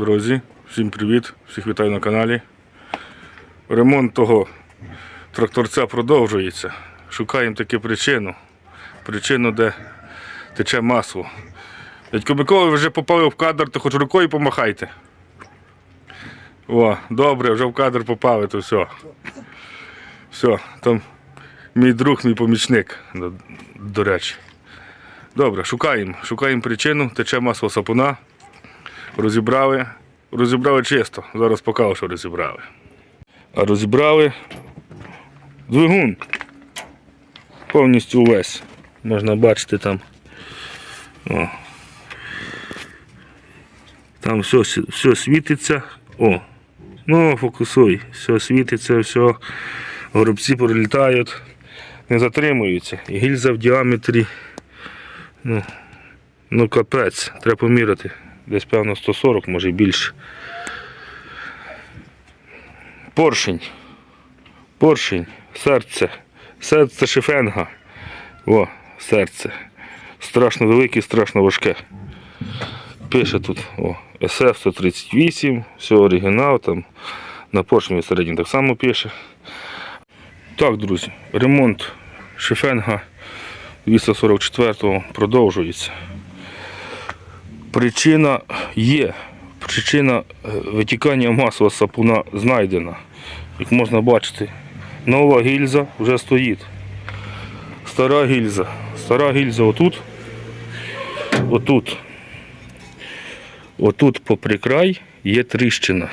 Друзі, всім привіт, всіх вітаю на каналі. Ремонт того тракторця продовжується. Шукаємо таку причину. Причину, де тече масло. Дядько Микола, ви вже попали в кадр, то хоч рукою помахайте. О, добре, вже в кадр попали, то все. Все, там мій друг, мій помічник, до, речі. Добре, шукаємо. Шукаємо причину, тече масло сапуна. Розібрали. Розібрали чисто. Зараз покажу, що розібрали. А розібрали двигун. Повністю увесь. Можна бачити там. О. Там все, все світиться. О. Ну, фокусуй. Все світиться, все. Горобці пролітають, не затримуються. І гільза в діаметрі. Ну, ну капець, треба поміряти. Десь певно 140, може більше. Поршень. Поршень. Серце. Серце шифенга. О, серце. Страшно велике, страшно важке. Пише тут о, SF 138, все оригінал, там на поршні середньо так само пише. Так, друзі, ремонт шифенга 244 продовжується. Причина є. Причина е, витікання масла сапуна знайдена. Як можна бачити, нова гільза вже стоїть. Стара гільза. Стара гільза отут. Отут. Отут попри край є тріщина.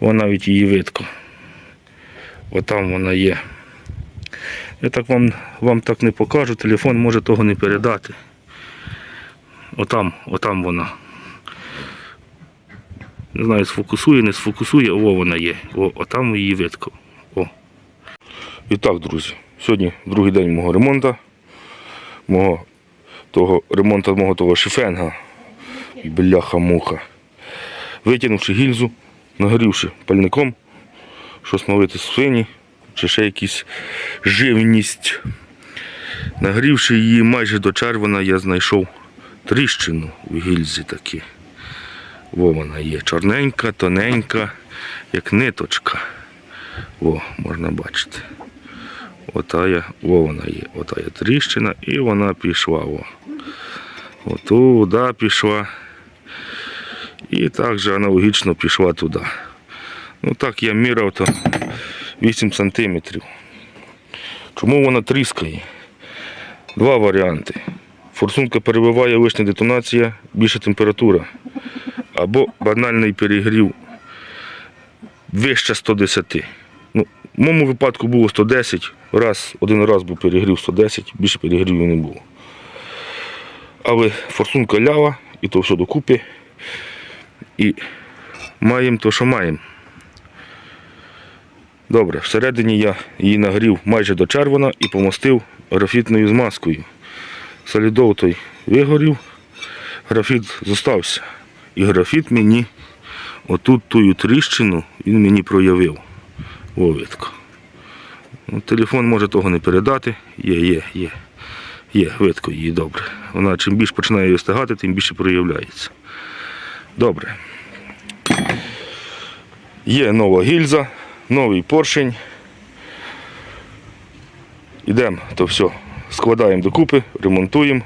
Вона навіть її видко. Отам вона є. Я так вам, вам так не покажу, телефон може того не передати. Отам, отам вона. Не знаю, сфокусує, не сфокусує, о, вона є. О, отам її видко. О. І так, друзі, сьогодні другий день мого ремонту. Мого того ремонту мого того шифенга. Бляха-муха. Витягнувши гільзу, нагорівши пальником, налити з свині, чи ще якісь живність. Нагрівши її майже до червона, я знайшов тріщину в гільзі такі. Во вона є. Чорненька, тоненька, як ниточка. О, можна бачити. Отая, о, вона є. Отая тріщина і вона пішла. О. Отуда пішла. І так же аналогічно пішла туди. Ну так я міряв то 8 сантиметрів. Чому вона тріскає? Два варіанти. Форсунка перебиває лишня детонація, більша температура. Або банальний перегрів вище 110. Ну, в моєму випадку було 110, раз, один раз був перегрів 110, більше перегрівів не було. Але форсунка лява, і то все докупи. І маємо то, що маємо. Добре, всередині я її нагрів майже до червона і помостив графітною змазкою. Солідол той вигорів, графіт зостався. І графіт мені отут тую тріщину він мені проявив. Вовідко. Ну, телефон може того не передати. Є, є, є. Є, видко її добре. Вона чим більше починає її стигати, тим більше проявляється. Добре. Є нова гільза, новий поршень. Йдемо, то все, складаємо докупи, ремонтуємо.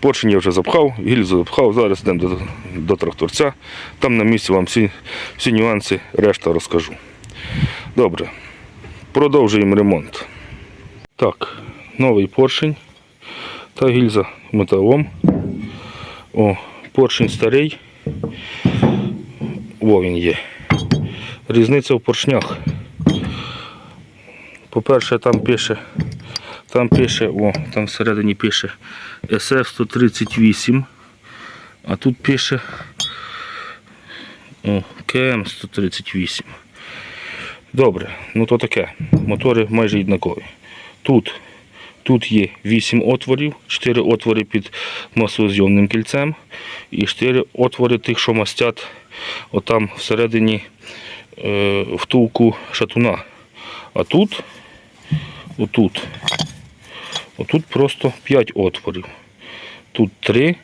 Поршень я вже запхав, гільзу запхав, зараз йдемо до, до тракторця. Там на місці вам всі, всі нюанси, решта розкажу. Добре, продовжуємо ремонт. Так, новий поршень та гільза металом. О, поршень старий. О, він є. Різниця в поршнях. По-перше, там пише, там пише, о, там всередині пише SF-138, а тут пише КМ-138. Добре, ну то таке. Мотори майже однакові. Тут, тут є 8 отворів, 4 отвори під маслозйомним кільцем і 4 отвори тих, що мастять отам всередині е, втулку шатуна. А тут, отут, отут просто 5 отворів. Тут 3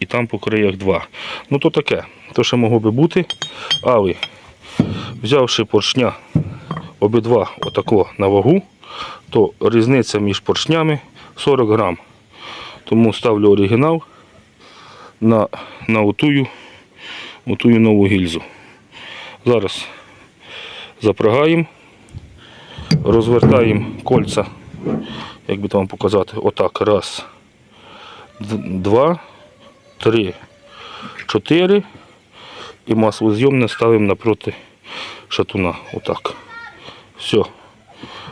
і там по краях 2. Ну то таке, то ще могло би бути. Але взявши поршня обидва отако на вагу, то різниця між поршнями 40 грам. Тому ставлю оригінал на, на отую, отую нову гільзу. Зараз запрягаємо, розвертаємо кольця, як би там показати, отак. Раз, два, три, чотири. І маслозйомне ставимо напроти шатуна. Отак. Все.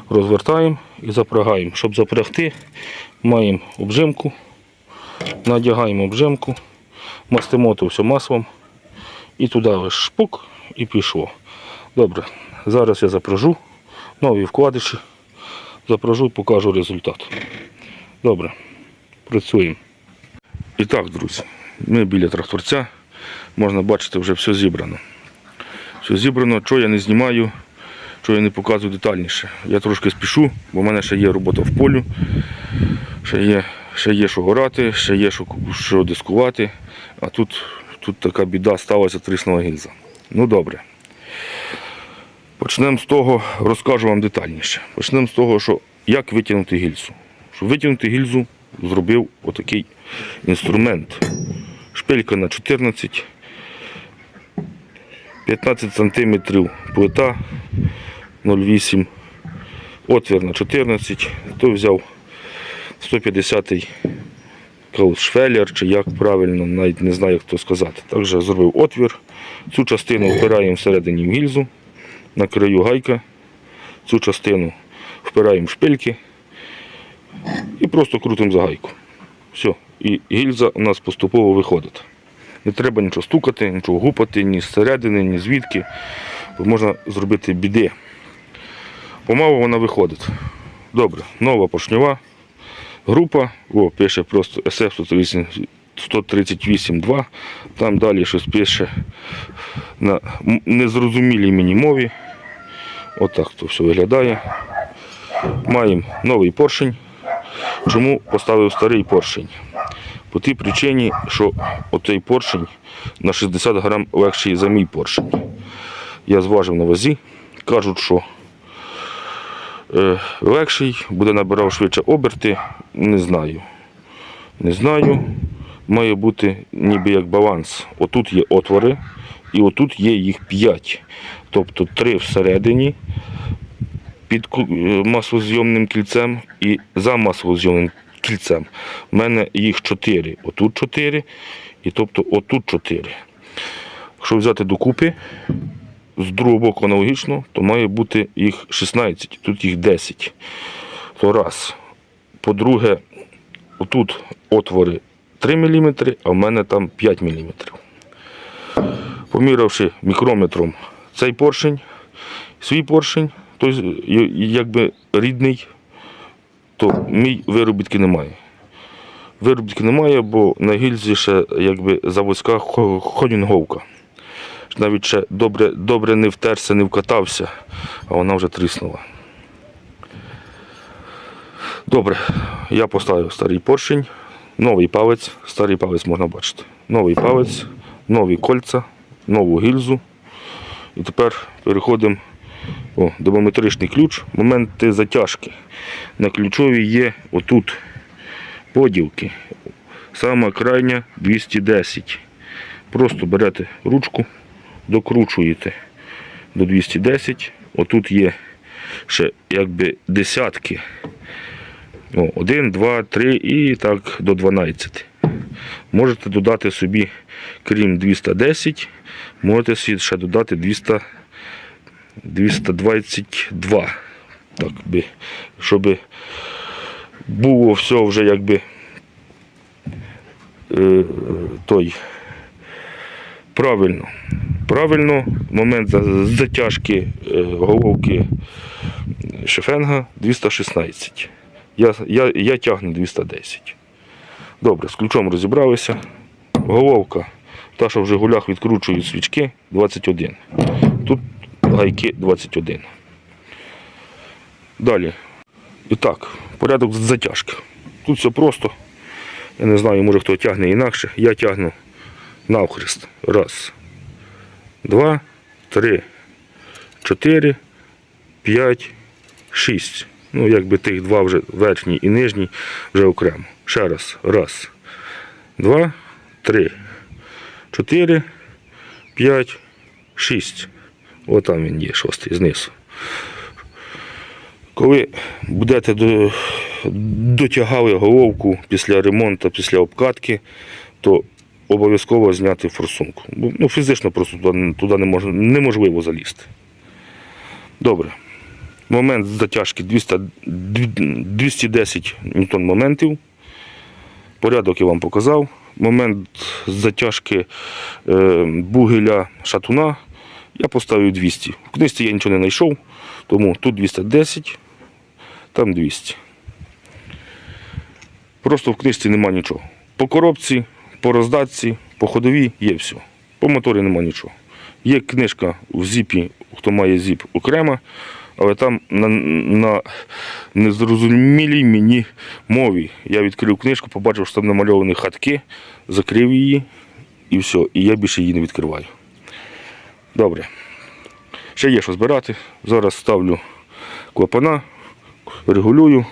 Розвертаємо і запрягаємо. Щоб запрягти, маємо обжимку, надягаємо обжимку, мастимо то все маслом і туди ось шпук і пішло. Добре, зараз я запряжу нові вкладиші, запряжу і покажу результат. Добре, працюємо. І так, друзі, ми біля тракторця. Можна бачити, вже все зібрано. Все зібрано, що я не знімаю, що я не показую детальніше. Я трошки спішу, бо в мене ще є робота в полю, ще є, ще є що горати, ще є що, що дискувати. А тут, тут така біда сталася трісного гільза. Ну добре. Почнемо з того, розкажу вам детальніше. Почнемо з того, що як витягнути гільзу. Щоб витягнути гільзу, зробив отакий інструмент. Шпилька на 14, 15 см плита 0,8, отвір на 14, то взяв 150 швеллер, чи як правильно, навіть не знаю, як то сказати. Також зробив отвір. Цю частину впираємо всередині в гільзу, на краю гайка, цю частину впираємо в шпильки і просто крутимо за гайку. Все. І гільза у нас поступово виходить. Не треба нічого стукати, нічого гупати, ні зсередини, ні звідки. Бо можна зробити біди. Помалу вона виходить. Добре, нова поршньова група. О, пише просто SF 138.2. Там далі щось пише на незрозумілій мені мові. Отак то все виглядає. Маємо новий поршень. Чому поставив старий поршень? По тій причині, що оцей поршень на 60 грам легший за мій поршень. Я зважив на вазі, кажуть, що е, легший, буде набирав швидше оберти. Не знаю. Не знаю. Має бути ніби як баланс. Отут є отвори, і отут є їх 5. Тобто 3 всередині під е, маслозйомним кільцем і за маслозйомним кільцем. У мене їх 4. Отут 4 і тобто отут 4. Якщо взяти докупи, з другого боку аналогічно, то має бути їх 16, тут їх 10. То раз. По-друге, отут отвори 3 мм, а в мене там 5 мм. Поміравши мікрометром цей поршень, свій поршень, той якби рідний, то мій виробітки немає. Виробітки немає, бо на гільзі ще якби заводська хо- ходінговка. Навіть ще добре, добре не втерся, не вкатався, а вона вже тріснула. Добре, я поставив старий поршень, новий палець, старий палець можна бачити. Новий палець, нові кольця, нову гільзу. І тепер переходимо о, добометричний ключ. Моменти затяжки. На ключовій є отут поділки. Сама крайня 210. Просто берете ручку, докручуєте до 210. Отут є ще якби десятки. О, 1, 2, 3 і так до 12. Можете додати собі, крім 210, можете ще додати 200, 222. Так би, щоб було все вже якби е, той правильно. Правильно, момент за- затяжки е, головки шефенга 216. Я, я, я тягну 210. Добре, з ключом розібралися. Головка, та, що в Жигулях відкручують свічки 21. Тут гайки 21. Далі. І так, порядок затяжки. Тут все просто. Я не знаю, може хто тягне інакше. Я тягну навхрест. Раз, два, три, чотири, п'ять, шість. Ну, якби тих два вже верхній і нижній вже окремо. Ще раз. Раз, два, три, чотири, п'ять, шість. Отам він є, шостий знизу. Коли будете до, дотягали головку після ремонту, після обкатки, то обов'язково зняти форсунку. Ну, фізично просто туди, туди не мож, неможливо залізти. Добре. Момент затяжки 200, 210 ньютон моментів. Порядок я вам показав. Момент затяжки е, бугеля шатуна я поставив 200. В книжці я нічого не знайшов, тому тут 210, там 200. Просто в книжці нема нічого. По коробці, по роздатці, по ходовій є все. По моторі нема нічого. Є книжка в зіпі, хто має зіп окремо, але там на, на незрозумілій мені мові. Я відкрив книжку, побачив, що там намальовані хатки, закрив її і все. І я більше її не відкриваю. Добре. Ще є що збирати. Зараз ставлю клапана, регулюю.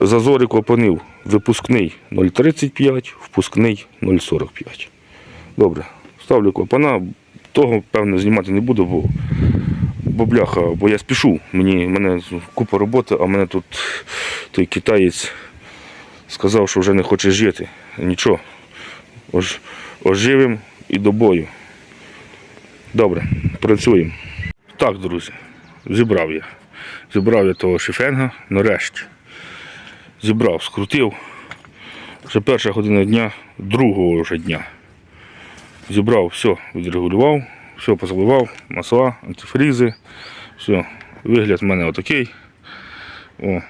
Зазори клапанів випускний 0,35, впускний 0,45. Добре, ставлю клапана. Того, певно, знімати не буду, бо, бо бляха, бо я спішу. Мені, мене купа роботи, а мене тут той китаєць сказав, що вже не хоче жити. Нічого. Ож, оживим і до бою. Добре, працюємо. Так, друзі, зібрав я. Зібрав я того шифенга нарешті. Зібрав, скрутив. Вже перша година дня, другого вже дня. Зібрав, все, відрегулював, все позаливав, масла, антифрізи. Все, вигляд в мене отакий. О,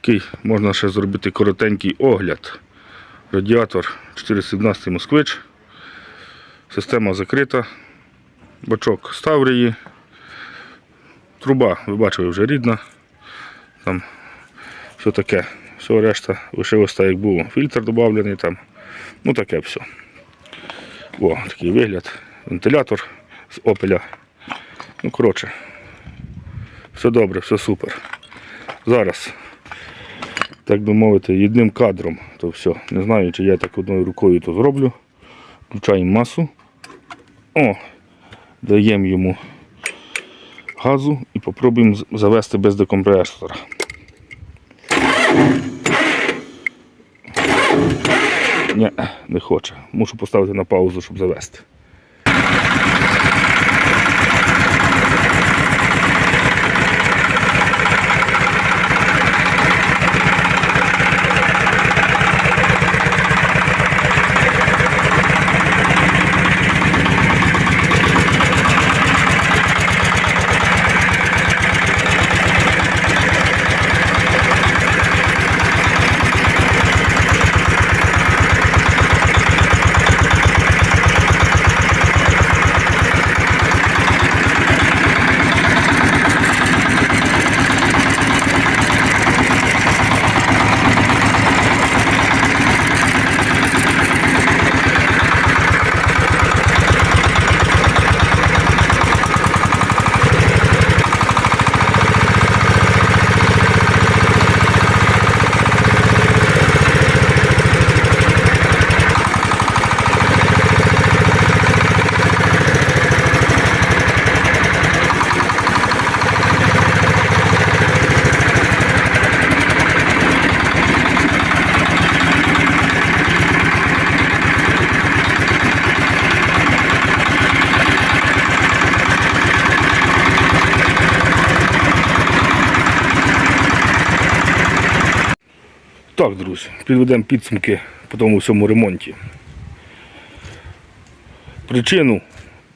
такий можна ще зробити коротенький огляд. Радіатор 417 москвич. Система закрита. Бачок з Таврії. Труба, ви бачили, вже рідна. Там все таке. Все решта лишилось так, як було. Фільтр додавлений там. Ну таке все. О, такий вигляд. Вентилятор з опеля. Ну, коротше. Все добре, все супер. Зараз, так би мовити, одним кадром, то все. Не знаю, чи я так одною рукою то зроблю. Включаємо масу. О, даємо йому газу і попробуємо завести без декомпресора. Ні, не хоче. Мушу поставити на паузу, щоб завести. Так, друзі, підведемо підсумки по тому всьому ремонті. Причину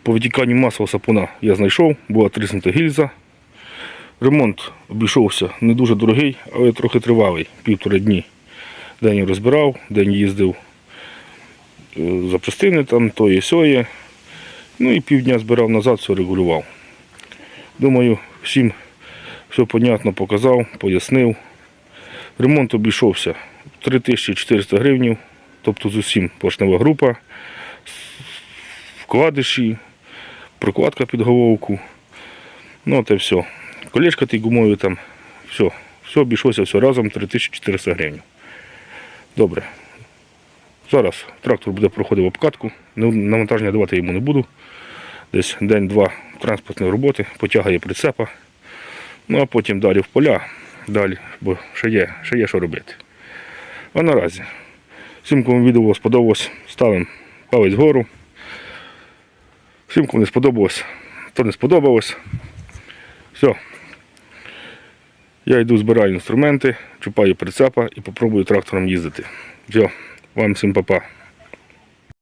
по витіканню масового сапуна я знайшов, була тріснута гільза. Ремонт обійшовся не дуже дорогий, але трохи тривалий, півтора дні. День розбирав, день їздив е, запчастини там, тої сьоє. Ну і півдня збирав назад, все регулював. Думаю, всім все понятно показав, пояснив. Ремонт обійшовся 3400 гривень, тобто з усім поршнева група, вкладиші, прокладка під головку. Ну, і все. Колешка тій гумові там, все. Все обійшлося все разом 3400 гривень. Добре. Зараз трактор буде проходити обкатку. Ну, Навантаження давати йому не буду. Десь день-два транспортної роботи, потягає прицепа. Ну а потім далі в поля, далі, бо ще є, ще є що робити. А наразі, всім, кому відео сподобалось, ставимо палець вгору. Всім, кому не сподобалось, то не сподобалось. Все. Я йду збираю інструменти, чупаю прицепа і попробую трактором їздити. Все, вам всім па-па.